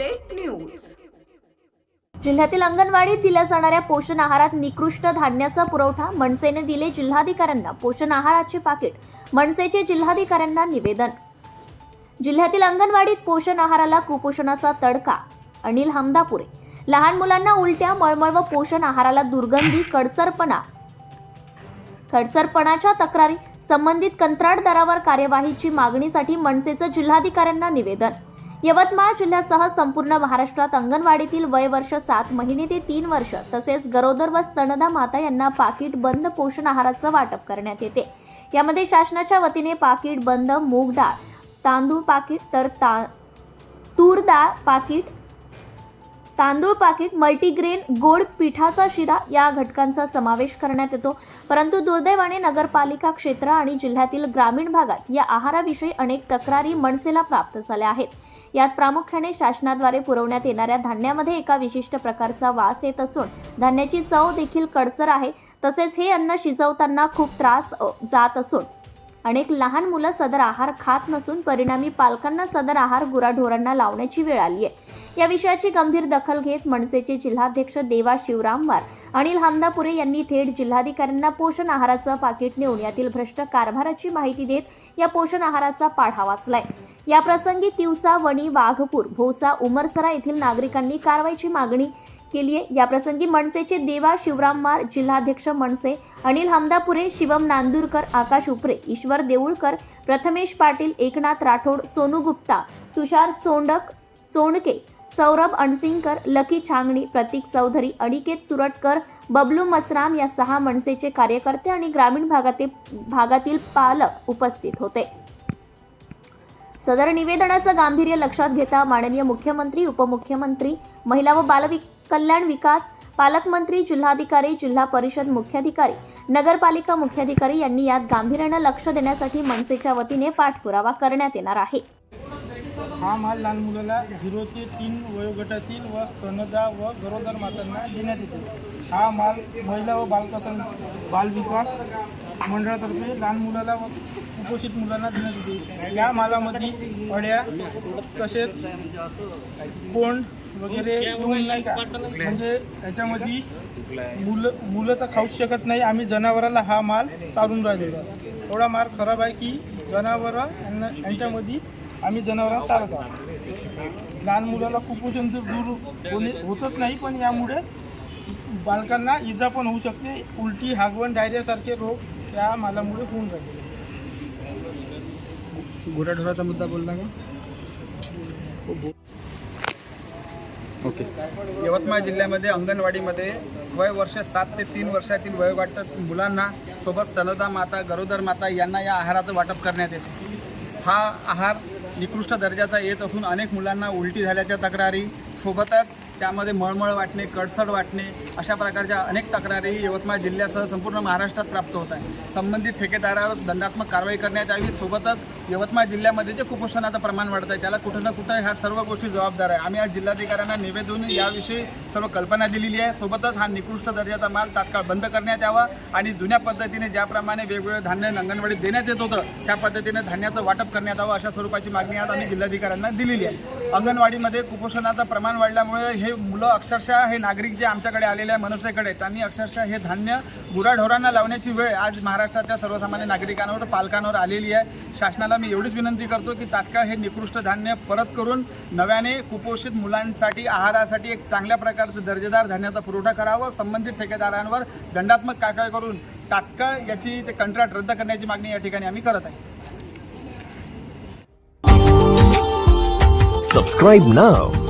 Update news जिल्ह्यातील अंगणवाडीत दिल्या जाणाऱ्या पोषण आहारात निकृष्ट धान्याचा पुरवठा मनसेने दिले जिल्हाधिकाऱ्यांना पोषण आहाराचे पाकिट मनसेचे जिल्हाधिकाऱ्यांना निवेदन. जिल्ह्यातील अंगणवाडीत पोषण आहाराला कुपोषणाचा तडका अनिल हमदापुरे. लहान मुलांना उलट्या मळमळ व पोषण आहाराला दुर्गंधी कडसरपणा. खडसरपणाच्या तक्रारी संबंधित कंत्राटदारावर कार्यवाहीची मागणीसाठी मनसेचं जिल्हाधिकाऱ्यांना निवेदन. यवतमाळ जिल्ह्यासह संपूर्ण महाराष्ट्रात अंगणवाडीतील वय वर्ष सात महिने ते तीन वर्ष तसेच गरोदर व स्तनदा माता यांना पाकिट बंद पोषण आहाराचं वाटप करण्यात येते. यामध्ये शासनाच्या वतीने पाकिट बंद मूग डाळ तांदूळ पाकिट तर ता तूर डाळ पाकिट तांदूळ पाकिट मल्टीग्रेन गोड पिठाचा शिरा या घटकांचा समावेश करण्यात येतो. परंतु दुर्दैवाने नगरपालिका क्षेत्र आणि जिल्ह्यातील ग्रामीण भागात या आहाराविषयी अनेक तक्रारी मनसेला प्राप्त झाल्या आहेत. यात प्रामुख्याने शासनाद्वारे पुरवण्यात येणाऱ्या धान्यामध्ये एका विशिष्ट प्रकारचा वास येत असून धान्याची चव देखील कडसर आहे. तसेच हे अन्न शिजवताना खूप त्रास जात असून अनेक लहान मुलं सदर आहार खात नसून परिणामी पालकांना सदर आहार गुराढोरांना लावण्याची वेळ आली आहे या विषयाची गंभीर दखल घेत मनसेचे जिल्हाध्यक्ष देवा शिवरामवार अनिल हमदापुरे यांनी थेट जिल्हाधिकाऱ्यांना पोषण आहाराचं पाकिट नेऊन यातील भ्रष्ट कारभाराची माहिती देत या पोषण आहाराचा पाढा वाचलाय. या प्रसंगी तिवसा वणी वाघपूर भोसा उमरसरा येथील नागरिकांनी कारवाईची मागणी केली आहे. या प्रसंगी मनसेचे देवा शिवरामवार जिल्हाध्यक्ष मनसे अनिल हमदापुरे शिवम नांदूरकर आकाश उपरे ईश्वर देऊळकर प्रथमेश पाटील एकनाथ राठोड सोनू गुप्ता तुषार चोंडक सोंडके सौरभ अणसिंगकर लकी छांगणी प्रतीक चौधरी अनिकेत सुरटकर बबलू मसराम या सहा मनसेचे कार्यकर्ते आणि ग्रामीण भागातील भागातील पालक उपस्थित होते. सदर निवेदनाचं गांभीर्य लक्षात घेता माननीय मुख्यमंत्री उपमुख्यमंत्री महिला व बालविक कल्याण विकास पालकमंत्री जिल्हाधिकारी जिल्हा परिषद मुख्याधिकारी नगरपालिका मुख्याधिकारी यांनी यात गांभीर्यानं लक्ष देण्यासाठी मनसेच्या वतीने पाठपुरावा करण्यात येणार आहे. हा माल लहान मुलाला झिरो ते तीन वयोगटातील व स्तनदा व गरोदर मातांना देण्यात येते. हा माल महिला व बालकसन बालविकास मंडळातर्फे लहान मुलाला व कुपोषित मुलांना देण्यात येते. या मालामध्ये अड्या तसेच कोंड वगैरे येऊन नाही का? म्हणजे याच्यामध्ये मुलं मुलं तर खाऊच शकत नाही. आम्ही जनावराला हा माल चालून राहिलेला एवढा माल खराब आहे की जनावरं यांना यांच्यामध्ये आम्ही जनावरांना चालत आहोत. लहान मुलाला कुपोषण तर दूर होणे होतच नाही पण यामुळे बालकांना इजा पण होऊ शकते. उलटी हागवण डायरियासारखे रोग या मालामुळे होऊन राहिले गुराढोराचा मुद्दा बोलला का? ओके. यवतमाळ जिल्ह्यामध्ये अंगणवाडीमध्ये वय वर्ष सात ते तीन वर्षातील वयोगटात मुलांना सोबत स्तनदा माता गरोदर माता यांना या आहाराचं वाटप करण्यात येते. हा आहार निकृष्ट दर्जाचा येत असून अनेक मुलांना उलटी झाल्याच्या तक्रारी. सोबतच त्यामध्ये मळमळ वाटणे कडसड वाटणे अशा प्रकारच्या अनेक तक्रारी यवतमाळ जिल्ह्यासह संपूर्ण महाराष्ट्रात प्राप्त होत आहे. संबंधित ठेकेदारावर दंडात्मक कारवाई करण्यात यावी. सोबतच यवतमाळ जिल्ह्यामध्ये जे कुपोषणाचं प्रमाण वाढत आहे त्याला कुठं ना कुठं ह्या सर्व गोष्टी जबाबदार आहे. आम्ही आज जिल्हाधिकाऱ्यांना निवेदन याविषयी सर्व कल्पना दिलेली आहे. सोबतच हा निकृष्ट दर्जाचा माल तात्काळ बंद करण्यात यावा आणि जुन्या पद्धतीने ज्याप्रमाणे वेगवेगळे धान्य अंगणवाडीत देण्यात येत होतं त्या पद्धतीने धान्याचं वाटप करण्यात यावं अशा स्वरूपाची मागणी आज आम्ही जिल्हाधिकाऱ्यांना दिलेली आहे. अंगणवाडीमध्ये कुपोषणाचं प्रमाण वाढल्यामुळे हे हे मुलं अक्षरशः हे नागरिक जे आमच्याकडे आलेले आहे मनसेकडे त्यांनी अक्षरशः हे धान्य गुराढोरांना लावण्याची वेळ आज महाराष्ट्रातल्या सर्वसामान्य नागरिकांवर पालकांवर आलेली आहे. शासनाला मी एवढीच विनंती करतो की तात्काळ हे निकृष्ट धान्य परत करून नव्याने कुपोषित मुलांसाठी आहारासाठी एक चांगल्या प्रकारचं दर्जेदार धान्याचा पुरवठा करावा. संबंधित ठेकेदारांवर दंडात्मक कारवाई करून तात्काळ याची ते कंत्राट रद्द करण्याची मागणी या ठिकाणी आम्ही करत आहे. Subscribe now.